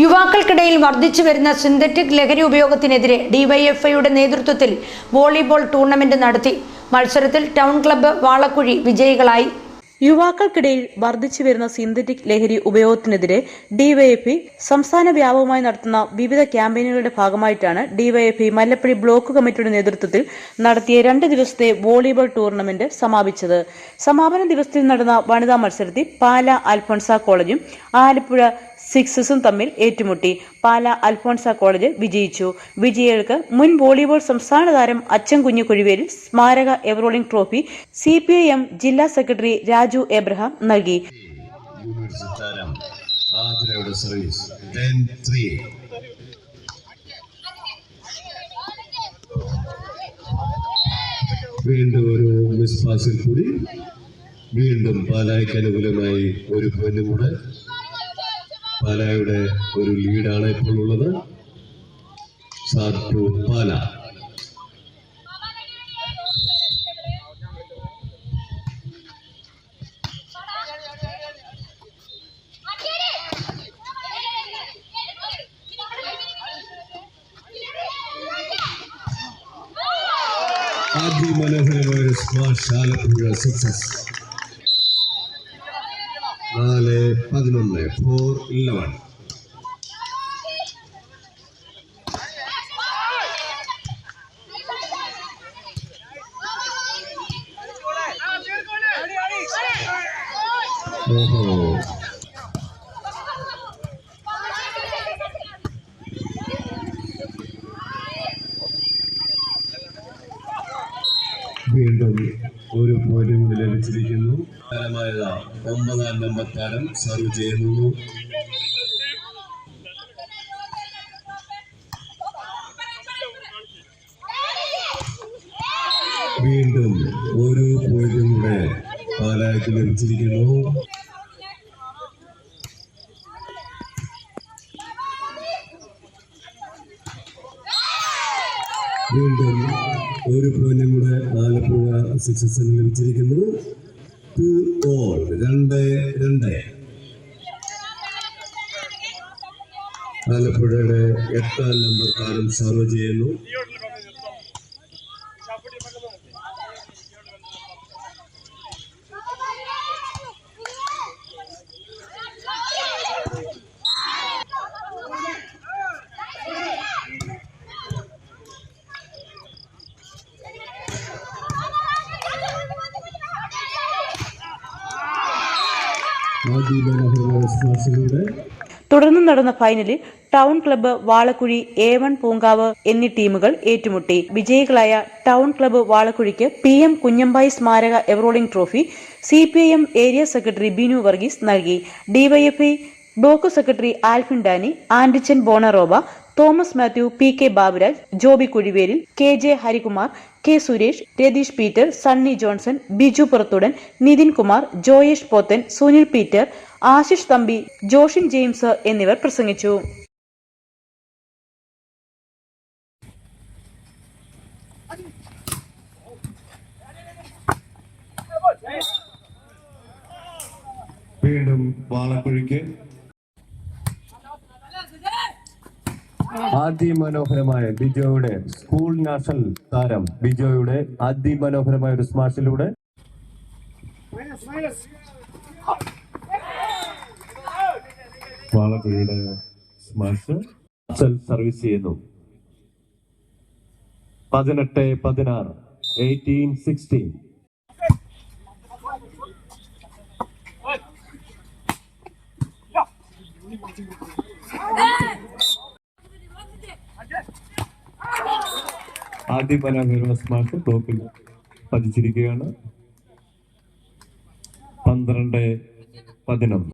യുവാക്കൾക്കിടയിൽ വർദ്ധിച്ചു വരുന്ന സിന്തറ്റിക് ലഹരി ഉപയോഗത്തിനെതിരെ ഡിവൈഎഫ്ഐയുടെ നേതൃത്വത്തിൽ വോളിബോൾ ടൂർണമെന്റ് നടത്തി. മത്സരത്തിൽ ടൗൺ ക്ലബ്ബ് വാളക്കുഴി വിജയികളായി. യുവാക്കൾക്കിടയിൽ വർദ്ധിച്ചു വരുന്ന സിന്തറ്റിക് ലഹരി ഉപയോഗത്തിനെതിരെ ഡിവൈഎഫ്ഐ സംസ്ഥാന വ്യാപകമായി നടത്തുന്ന വിവിധ ക്യാമ്പയിനുകളുടെ ഭാഗമായിട്ടാണ് ഡിവൈഎഫ്ഐ മല്ലപ്പള്ളി ബ്ലോക്ക് കമ്മിറ്റിയുടെ നേതൃത്വത്തിൽ നടത്തിയ രണ്ട് ദിവസത്തെ വോളിബോൾ ടൂർണമെന്റ് സമാപിച്ചത്. സമാപന ദിവസത്തിൽ നടന്ന വനിതാ മത്സരത്തിൽ പാല അൽഫോൺസ കോളേജും ആലപ്പുഴ സിക്സസും തമ്മിൽ ഏറ്റുമുട്ടി. പാല അൽഫോൺസ കോളേജ് വിജയിച്ചു. വിജയികൾക്ക് മുൻ വോളിബോൾ സംസ്ഥാന താരം അച്ഛൻ കുഞ്ഞു കുഴിവേലിൽ സ്മാരക എവറോളിംഗ് ട്രോഫി സി ജില്ലാ സെക്രട്ടറി രാജു എബ്രഹാം നൽകി. വീണ്ടും ഒരു മിസ് പാസിൽ കൂടി വീണ്ടും പാലായ്ക്ക് അനുകൂലമായി ഒരു പോയിന്റ് കൂടെ പാലായുടെ ഒരു ലീഡാണ് ഇപ്പോൾ ഉള്ളത്. സാധു ടു പാല. അതിമനോഹരമായ സ്മാർട്ട് ശാലപ്പുഴ സിക്സസ് നാല് പതിനൊന്ന് ഫോർ ഇലവൻ ഓഹോ. വീണ്ടും ഒരു പോലും ലഭിച്ചിരിക്കുന്നു ഒമ്പതാം നമ്പർ താരം സർവ് ചെയ്യുന്നു വീണ്ടും ഒരു പോയിന്റും കൂടെ പാലായത്തിൽ ലഭിച്ചിരിക്കുന്നു. വീണ്ടും ഒരു പോയിന്റും കൂടെ ആലപ്പുഴ സിക്സസിന് ലഭിച്ചിരിക്കുന്നു ടു ഓൾ രണ്ട് രണ്ട്. ആലപ്പുഴയുടെ എട്ടാം നമ്പർ താരം സർവ് ചെയ്യുന്നു. തുടർന്ന് നടന്ന ഫൈനലിൽ town club Valakuzhi A one Poonkavu എന്നീ ടീമുകൾ ഏറ്റുമുട്ടി. വിജയികളായ ടൗൺ ക്ലബ്ബ് വാളക്കുഴിക്ക് പി എം കുഞ്ഞമ്പായി സ്മാരക ever rolling trophy C P M area secretary Binu Varghese നൽകി. DYFI block secretary Alphin Dani Andichan ബോണറോബ Thomas Mathew P K Baburaj Joby Kuzhivelil K J Harikumar K Suresh Ratheesh Peter Sunny Johnson Biju പുറത്തുടൻ Nithin Kumar Joyesh Pothan Sunil Peter Ashish Thampi Joshin James എന്നിവർ പ്രസംഗിച്ചു. വീണ്ടും വാളക്കുഴിക്ക് അതിമനോഹരമായ ബിജോയുടെ school national താരം ബിജോയുടെ അതിമനോഹരമായ ഒരു സ്മാഷിലൂടെ. വാളക്കുഴിയുടെ smash. Service ചെയ്യുന്നു. പതിനെട്ട് പതിനാറ് എയ്റ്റീൻ സിക്സ്റ്റീൻ. അതിമനോഹരമായ സ്മാഷ് ബ്ലോക്കിൽ പതിച്ചിരിക്കുകയാണ്. പന്ത്രണ്ട് പതിനൊന്ന്.